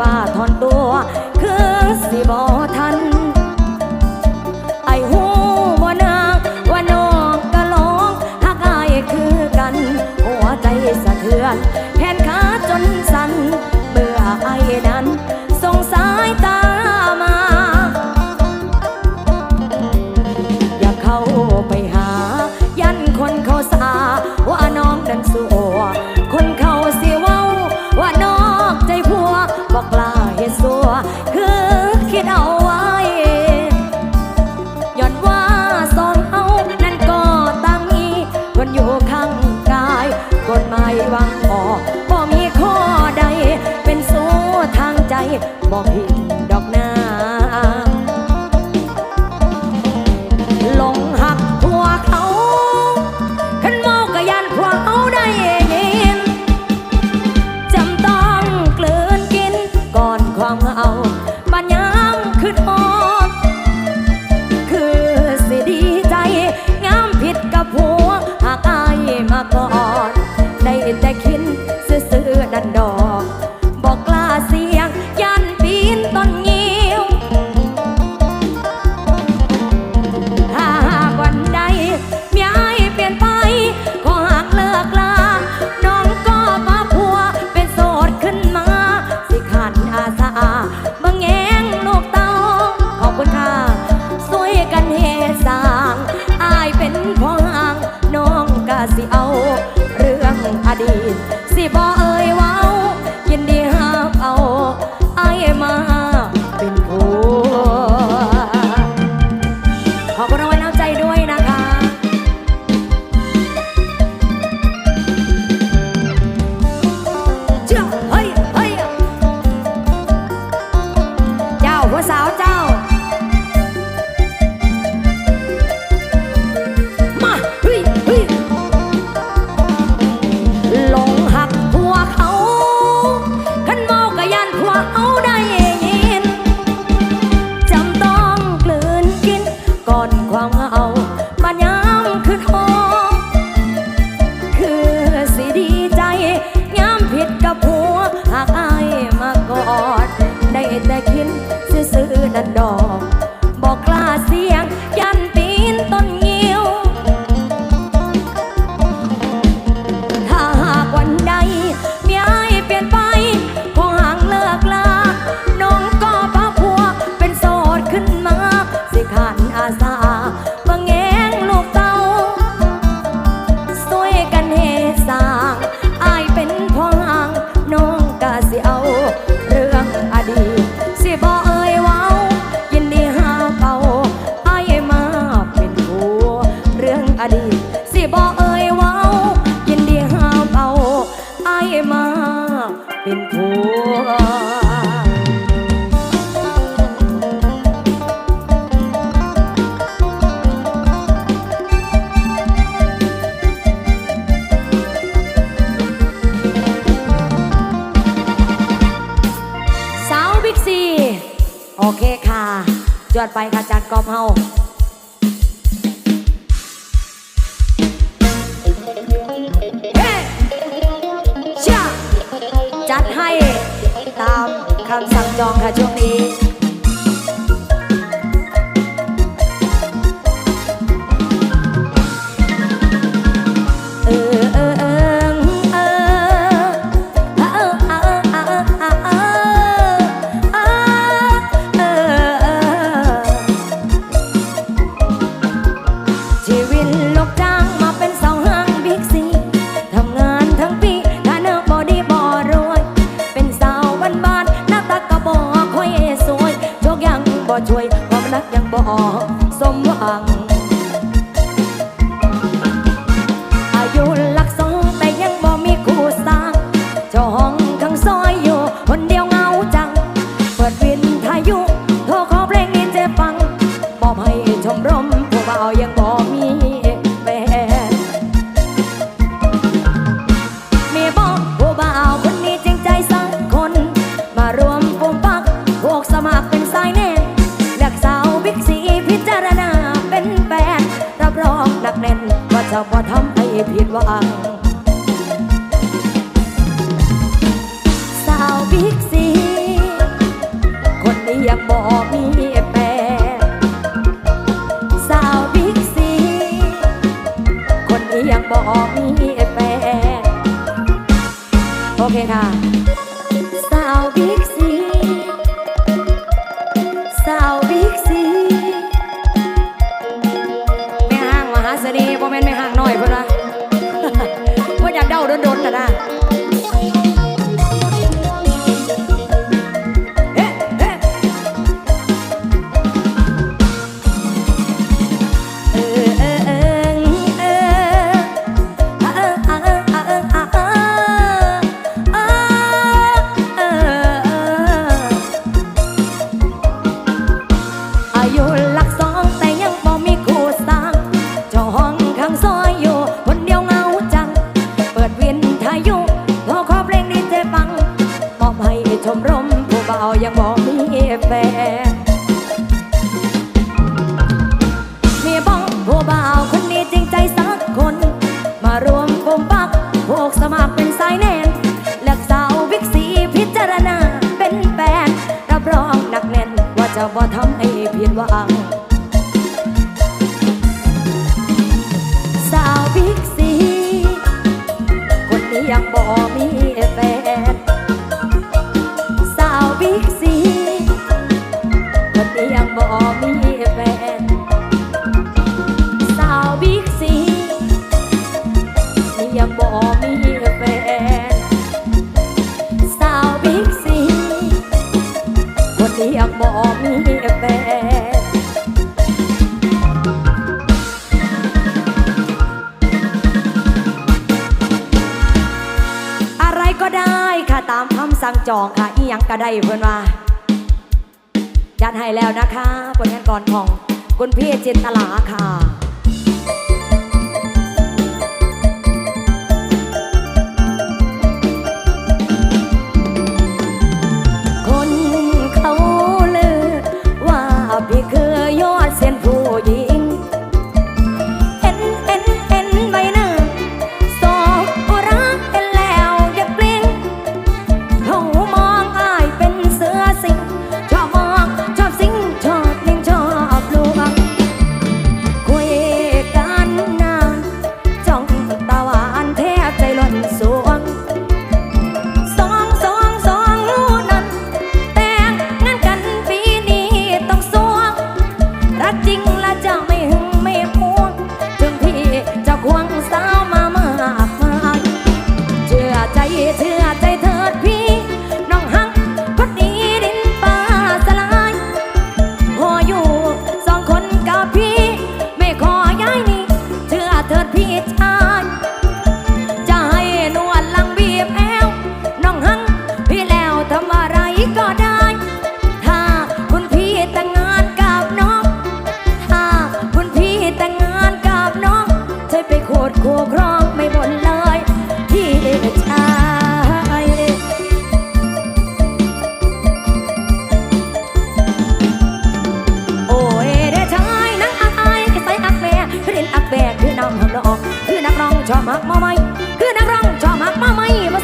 ว่าทอนตัว บอกห็นดอก กอบเฮาจัดให้ตามคำสั่งจองค่ะช่วงนี้ ยังบ่ช่วยความรักยังบ่สมหวังอายุลักษ ยังบ่มีแฟน ก็ได้เพื่อนว่าจัดให้แล้วนะคะผลงานก่อนของคุณพี่จินตลาค่ะ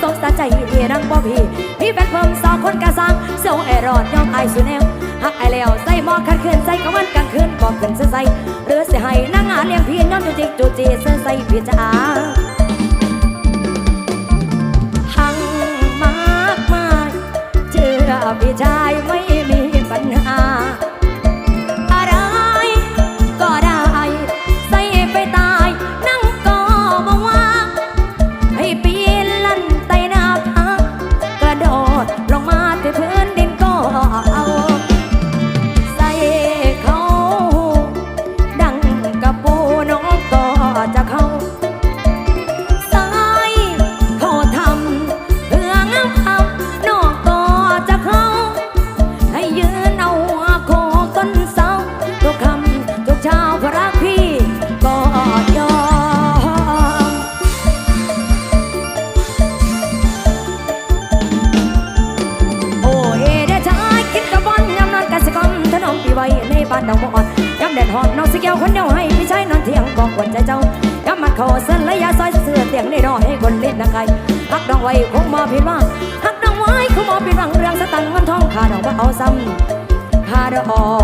สงสะใจพี่รังบ่พี่พี่เป็นเพิ่มสองคนกะสังเสียวไอรอนยอมไอสุนแนวหักไอแล้วใส่หมอขันคืนใส่กะวันกลางคืนบอกกันเสื้อใส่เรือเสียให้นางงานเลี้ยงพี่ย้อนจุจิกจุจีเสื้อใส่พี่จ้าหังมากมายเจอพี่ชายไม่ เอาซ้ำพาเธอออก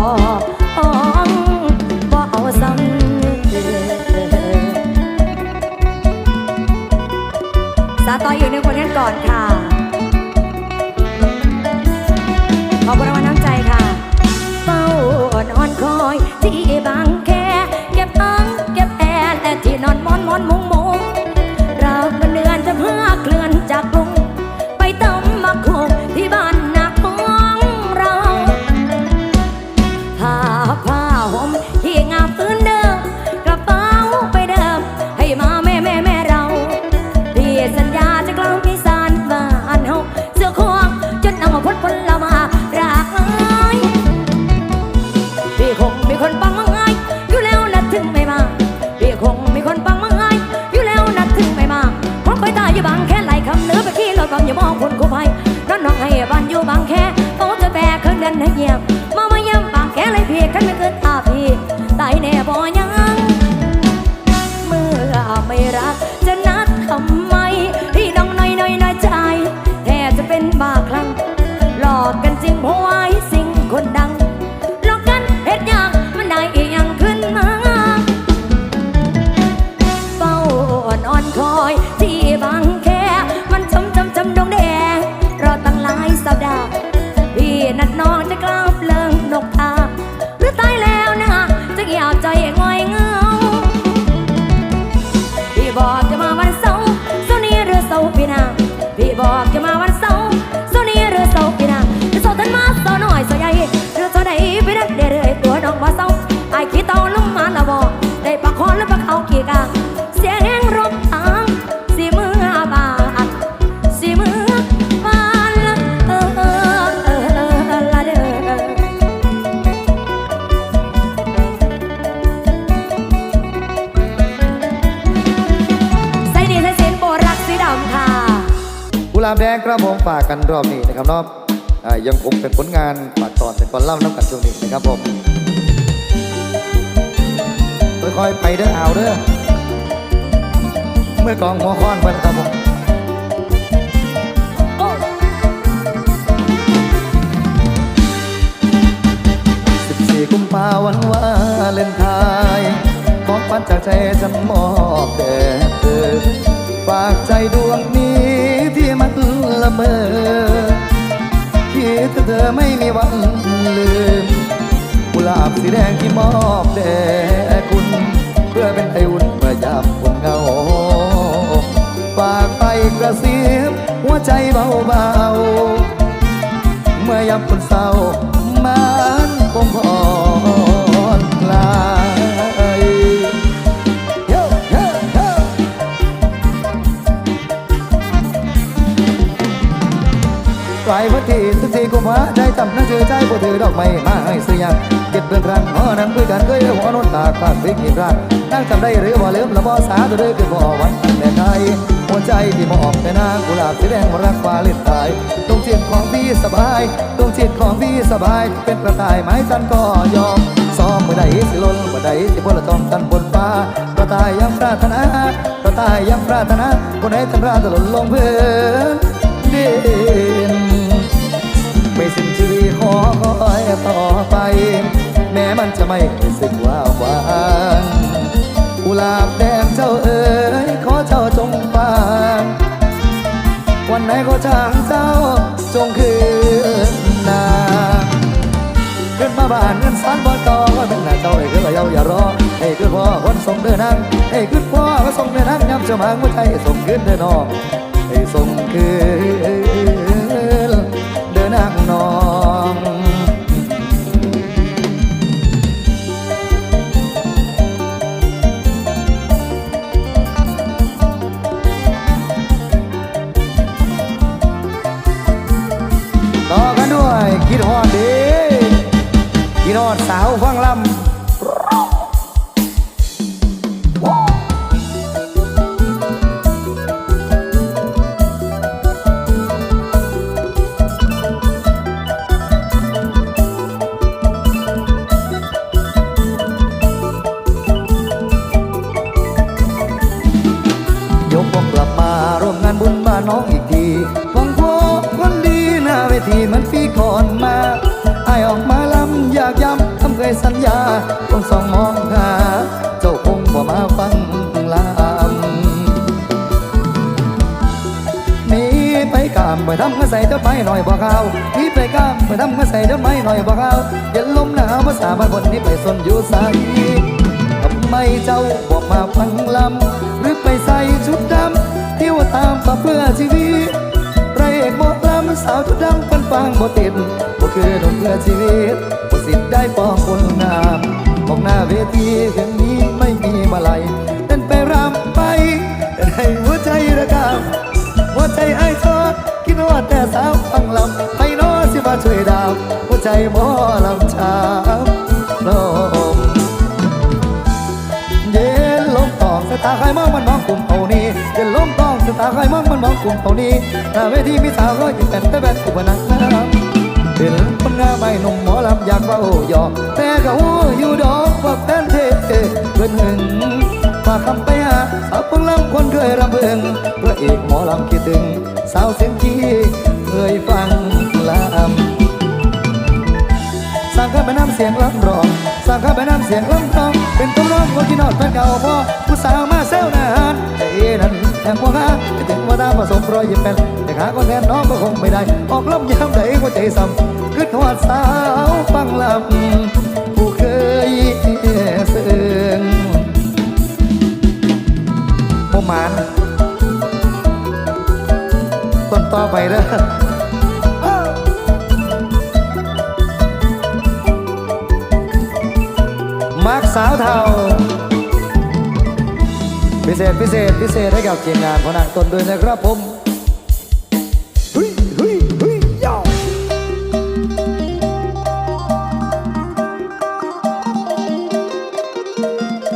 าบแดงกระผมฝากกันรอบนี้นะครับเนาะอ่ายังคงเป็นผลงานฝากตอนเป็นก่อนเล่าน้ำกันช่วงนี้นะครับผมค่อยๆไปเด้อเอาเด้อเมื่อกองหัวค้อนไปนะครับผม14กุมภาวันวาเลนไทน์ของปันจากใจฉันมอบแด่เธอากใจดวงนี้ที่มันละเมอคิดถึงเธอไม่มีวันลืมกุหลาบสีแดงที่มอบแด่คุณ เพื่อเป็นไออุ่นเมื่อยามคนเหงาฝากไปกระซิบหัวใจเบาๆเมื่อยามคนเศร้าำนังสือใจผู้ถือดอกไม้มาให้ซื้อยังเก็บเพื่อนครั้งหอนั้นคุยกันเคยหัวนนตากปากพริกหินรักนั่งจำได้หรือบ่าลืมละบ่สาตัวเด้อคือบ่วันแต่ไทยหัวใจที่มอบแต่นางกุหลาบสีแดงรักฟ้าเล่นตายตรงจิตของพี่สบายตรงจิตของพี่สบาย เป็นกระต่ายไม้จันก็ยอมซ้อมเมื่อใดสิลนเมื่อใดสิพลจอมกันบนฟ้ากระต่ายยังปรารถนากระต่ายยังปรารถนาคนไหนทันราตหล่นลงเพื้นดินไม่สิ้น ชีขอคอยต่อไป แม้มันจะไม่รู้สึกว่าหวานกุหลาบแดงเจ้าเอ๋ยขอเจ้าจงฟังวันไหนก็ช่างเจ้าจงคืนนาขึ้นมาบ้านเงินสานบ่ต่อว่าเป็นหน้าเจ้าให้ขึ้นมาเยาอย่ารอให้ขึ้นพ่อคนส่งเดินนางให้ขึ้นพ่อก็ส่งเดินนางย้ำเจ้ามาหัวใจส่งขึ้นเดินนองให้ส่งคืน ทีเหมันปีก่อนมาไอายออกมาลำอยากย้ำคำเคยสัญญาคงสองมองหา เจ้าคงบ่มาฟังลำหนีไปกามไปทำมาใส่จ้าไม้หน่อยบ่ข้าวหนีไปกามไปทำมาใส่จ้าไม้หน่อยบ่ข้าวเย็นลมหนาวภาษาบานคนนี้ไปสนอยู่ใส่ทำไมเจ้าบอกมาฟังลำหรือไปใส่ชุดดำเที่ยวตามป่าเพื่อชีวิต สาวชุดดำเป็นฟังบ่ติดบ่คือหนุ่มเพื่อชีวิตบ่สิทธิ์ได้ปองคนงามบอกหน้าเวทีเพียงนี้ไม่มีมาลัยเต้นไปรำไปแต่ให้หัวใจระกำหัวใจไอ้ทอดคิดว่าแต่สาวฟังลำไปน้สิมาช่วยดาวหัวใจหมอลำชามลมเย็นลมตองสายตาใครมอง ตองสาใครมองมันมองกลุ่มเท่านี้หน้าเวทีมีสาวก็ยิ่แต่แต่แบบอุปนักน้ำเห็นคนงามไม่หนุ่มหมอลำอยากเฝ้าหยอแต่ก็หูอยู่ดอกว่าแฟนเทเพื่อนหึงฝากคำไปหาสาวเพิ่งลำคนเคยรำเพิงพระเอกหมอลำคิดถึง สาวเสียงที่เคยฟังลำสั่งข้าไปน้ำเสียงลำร้องสั่งข้าไปน้ำเสียงลำร้อง เป็นตัวร้องคนที่นอดแฟนเก่าพ่อผู้สาวมาเซลนานแต่เอนั้นแทงหัวหาจะถึงว่าตาผสมรอยยิ้มเป็นแต่ขาคนแทนน้องก็คงไม่ได้ ออกลำยามใดหัวใจซ้ำคือทอดสาวฟังลำผู้เคยเสื่องพวกมันต้นต่อไปเด้อ มักสาวเทาพิเศษพิเศษพิเศษให้กับทีมงานพนังตนด้วยนะครับผม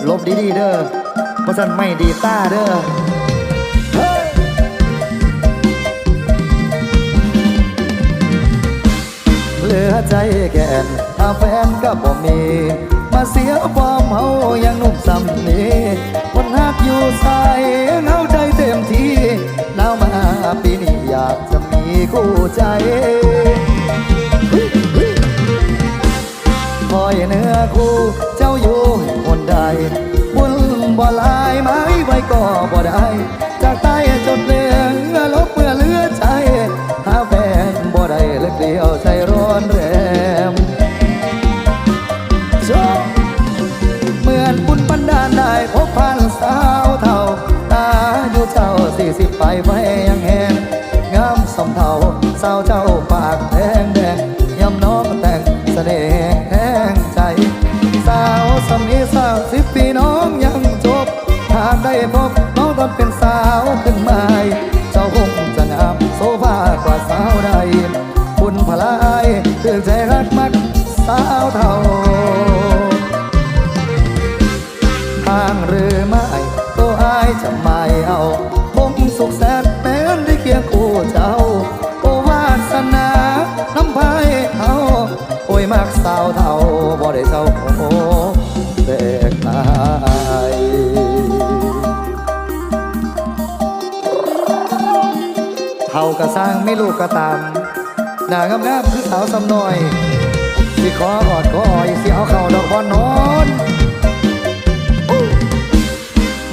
ลบดีดีเด้อเพราะฉันไม่ดีต้าเด้อเหลือใจแกนถ้าแฟนก็บ่มี มาเสียความเฮายังหนุ่มสำนีคนหักอยู่ใส่เงาใจเต็มที่หนาวมาปีนี้อยากจะมีคู่ใจคอยเนื้อคู่เจ้าอยู่คนใดบุญบ่ลายไม้ไว้ก็บ่ได้ จากใต้จนเหนื นบุญบันดาลได้พบพันสาวเท่า ตาอยู่เจ้าสี่สิบไปไฟยังแหง กระสร้างไม่ลูกกระตามหน้างามๆคือสาวสำน้อยสิขอกอดขออ้อยสิเอาเข่าดอกบอนนอน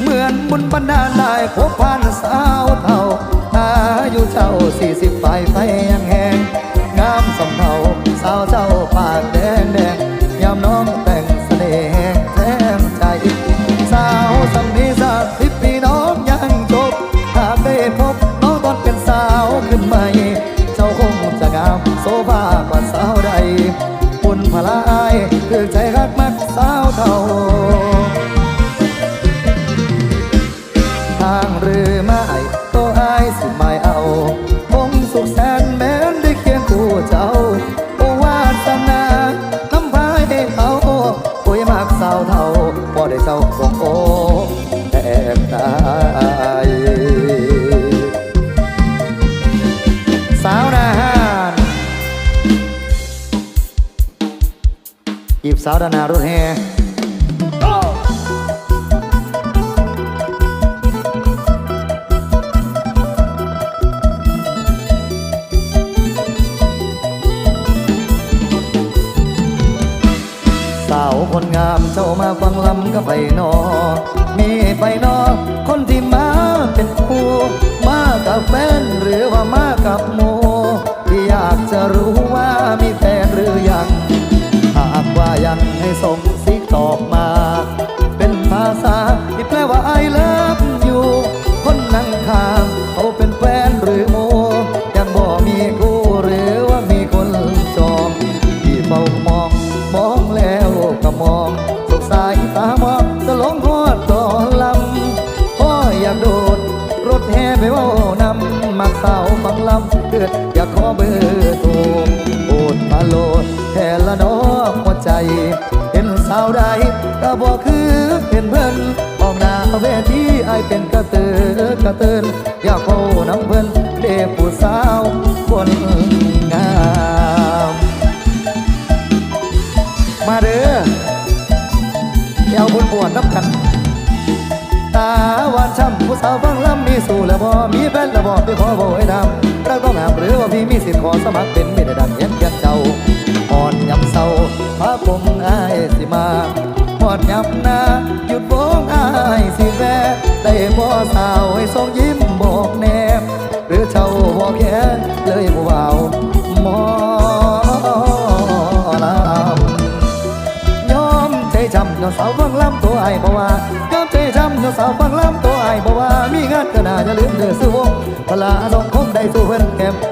เหมือนบุญบันดาลได้พบพันสาวเท่าอายุเจ้าสี่สิบปลายไฟยังแหงงามสมเท่าสาวเจ้าปากแดงแดง บุ สาวดานารถแห่สาวคนงามเจ้ามาฟังลำกับไปนอ มีไปนอ คนที่มาเป็นคู่มากับแฟนหรือว่ามากับโมที่อยากจะรู้ว่ามีแฟนหรือยัง ให้ส่งสิกตอบมา เป็นภาษาที่แปลว่า I love you คนนั่งข้างเขาเป็นแฟนหรือโมยังบ่มีคู่หรือว่ามีคนจองที่เฝ้ามอง มองแล้วก็มองสุขสายตามองจะลงพอดต่อลำพ่ออยากโดด รถแห่ไปเว่านำมักสาวฟังลำเกิดอยากขอเบอร์โทร ดมาโลดแทนละน้อหัวใจ เห็นสาวใดก็บอกคือเป็นเพื่อนออกหน้าเวทีไอเป็นกระเตือกระเตือนอยากเข้าน้ำเพื่อนเด็กผู้สาวคนงาม มาเด้อเอวบุญบวนนับกัน ตาหวานช้ำผู้สาวฟังลำมีสู่แล้วบ่มีแฟนแล้วบ่ที่พอบ่ให้ดำรักต้องหามหรือว่าพี่มีสิทธิ์ขอสมัครเป็นไม่ได้ดังเย็นเย็นเจ้าอ่อนยำเศร้าพระคงอายสิมาหอดยำนาหยุดโบงอายสิแวะได้บ่สาวให้ทรงยิ้ือสูงพลาน้องคงได้สู้เพิ่นแก็บ